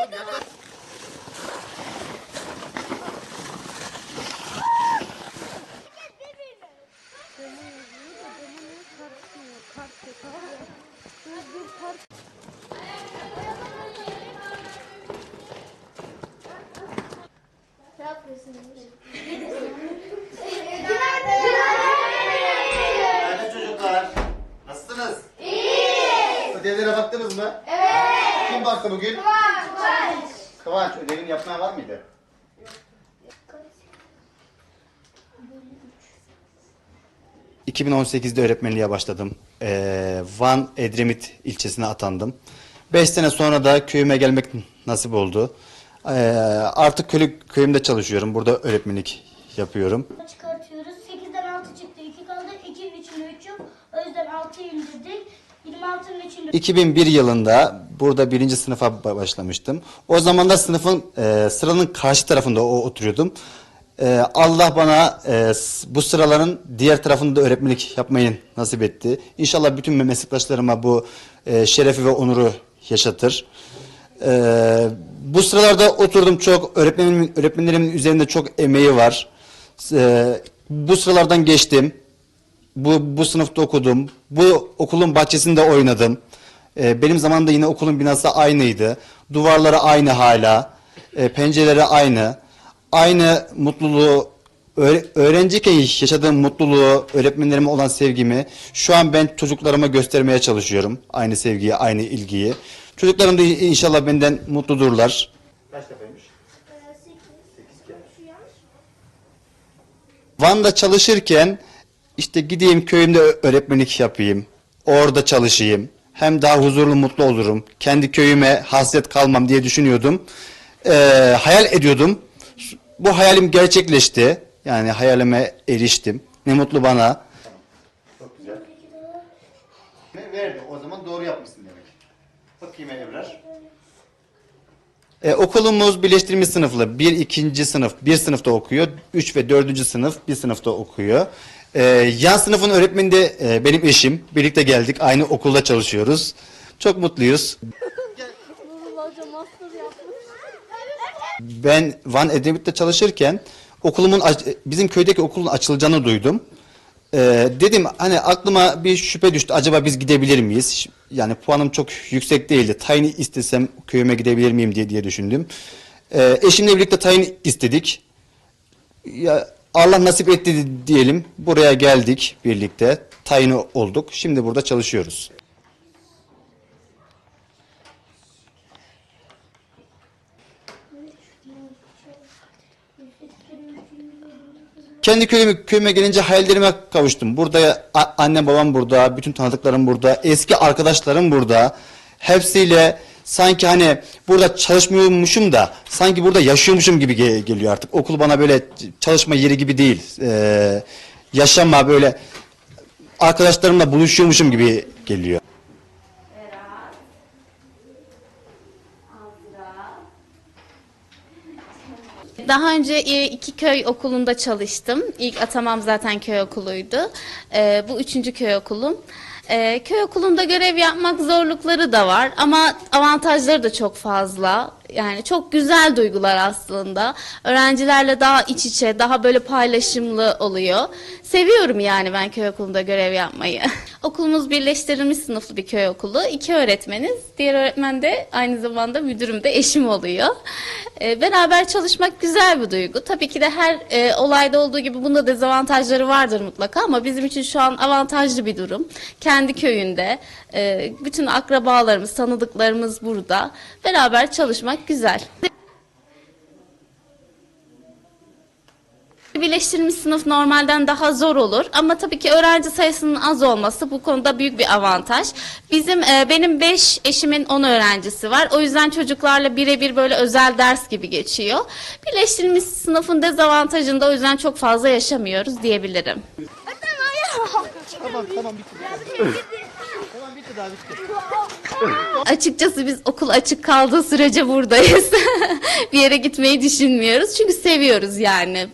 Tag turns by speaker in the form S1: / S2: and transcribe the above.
S1: Oğlum yaklaş. Ne yapıyorsunuz? Günaydın çocuklar. Nasılsınız? İyiyiz. Ödevlere baktınız mı? Evet. Kim baktı bugün? Var. Kıvanç. Kıvanç ödevini yapmaya var mıydı? ...2018'de öğretmenliğe başladım. Ee, Van Edremit ilçesine atandım. 5 sene sonra da köyüme gelmek nasip oldu. Ee, artık köy, köyümde çalışıyorum. Burada öğretmenlik yapıyorum.
S2: çıkartıyoruz. 8'den 6 çıktı. 2 kaldı. 2'nin içinde 3 yok. O yüzden 6'yı indirdik. 26'nın içinde
S1: 2001 yılında burada birinci sınıfa ba- başlamıştım. O zaman da sınıfın e, sıranın karşı tarafında oturuyordum. E, Allah bana e, bu sıraların diğer tarafında öğretmenlik yapmayı nasip etti. İnşallah bütün meslektaşlarıma bu e, şerefi ve onuru yaşatır. E, bu sıralarda oturdum çok öğretmenimin, öğretmenlerimin üzerinde çok emeği var. E, bu sıralardan geçtim. Bu, bu sınıfta okudum. Bu okulun bahçesinde oynadım. Ee, benim zamanımda yine okulun binası aynıydı. Duvarları aynı hala. Ee, pencereleri aynı. Aynı mutluluğu, öğre- öğrenciyken yaşadığım mutluluğu, öğretmenlerime olan sevgimi şu an ben çocuklarıma göstermeye çalışıyorum. Aynı sevgiyi, aynı ilgiyi. Çocuklarım da inşallah benden mutludurlar. Kaç defaymış? Van'da çalışırken işte gideyim köyümde öğretmenlik yapayım. Orada çalışayım. Hem daha huzurlu mutlu olurum. Kendi köyüme hasret kalmam diye düşünüyordum. Ee, hayal ediyordum. Bu hayalim gerçekleşti. Yani hayalime eriştim. Ne mutlu bana. Çok güzel. Verdi. O zaman doğru yapmışsın demek. Bakayım Evrar. E, okulumuz birleştirilmiş sınıflı. Bir ikinci sınıf bir sınıfta okuyor. Üç ve dördüncü sınıf bir sınıfta okuyor. E, yan sınıfın öğretmeni de e, benim eşim. Birlikte geldik. Aynı okulda çalışıyoruz. Çok mutluyuz. Ben Van Edremit'te çalışırken okulumun aç- bizim köydeki okulun açılacağını duydum. Ee, dedim hani aklıma bir şüphe düştü. Acaba biz gidebilir miyiz? Yani puanım çok yüksek değildi. Tayin istesem köyüme gidebilir miyim diye diye düşündüm. Ee, eşimle birlikte tayin istedik. Ya Allah nasip etti diyelim. Buraya geldik birlikte. Tayin olduk. Şimdi burada çalışıyoruz. Kendi köyüme, köyüme gelince hayallerime kavuştum. Burada annem babam burada, bütün tanıdıklarım burada, eski arkadaşlarım burada. Hepsiyle sanki hani burada çalışmıyormuşum da sanki burada yaşıyormuşum gibi ge- geliyor artık. Okul bana böyle çalışma yeri gibi değil. Ee, yaşama böyle arkadaşlarımla buluşuyormuşum gibi geliyor.
S3: Daha önce e, iki köy okulunda çalıştım. İlk atamam zaten köy okuluydu. E, bu üçüncü köy okulum. E, köy okulunda görev yapmak zorlukları da var ama avantajları da çok fazla. Yani çok güzel duygular aslında. Öğrencilerle daha iç içe, daha böyle paylaşımlı oluyor. Seviyorum yani ben köy okulunda görev yapmayı. Okulumuz birleştirilmiş sınıflı bir köy okulu. İki öğretmeniz. Diğer öğretmen de aynı zamanda müdürüm de eşim oluyor. E, beraber çalışmak güzel bir duygu. Tabii ki de her e, olayda olduğu gibi bunda dezavantajları vardır mutlaka ama bizim için şu an avantajlı bir durum. Kendi köyünde e, bütün akrabalarımız, tanıdıklarımız burada. Beraber çalışmak güzel. Birleştirilmiş sınıf normalden daha zor olur ama tabii ki öğrenci sayısının az olması bu konuda büyük bir avantaj. Bizim e, benim 5 eşimin 10 öğrencisi var. O yüzden çocuklarla birebir böyle özel ders gibi geçiyor. Birleştirilmiş sınıfın dezavantajını da o yüzden çok fazla yaşamıyoruz diyebilirim.
S1: Tamam tamam bitti. tamam bitti daha bitti.
S3: Açıkçası biz okul açık kaldığı sürece buradayız. bir yere gitmeyi düşünmüyoruz çünkü seviyoruz yani.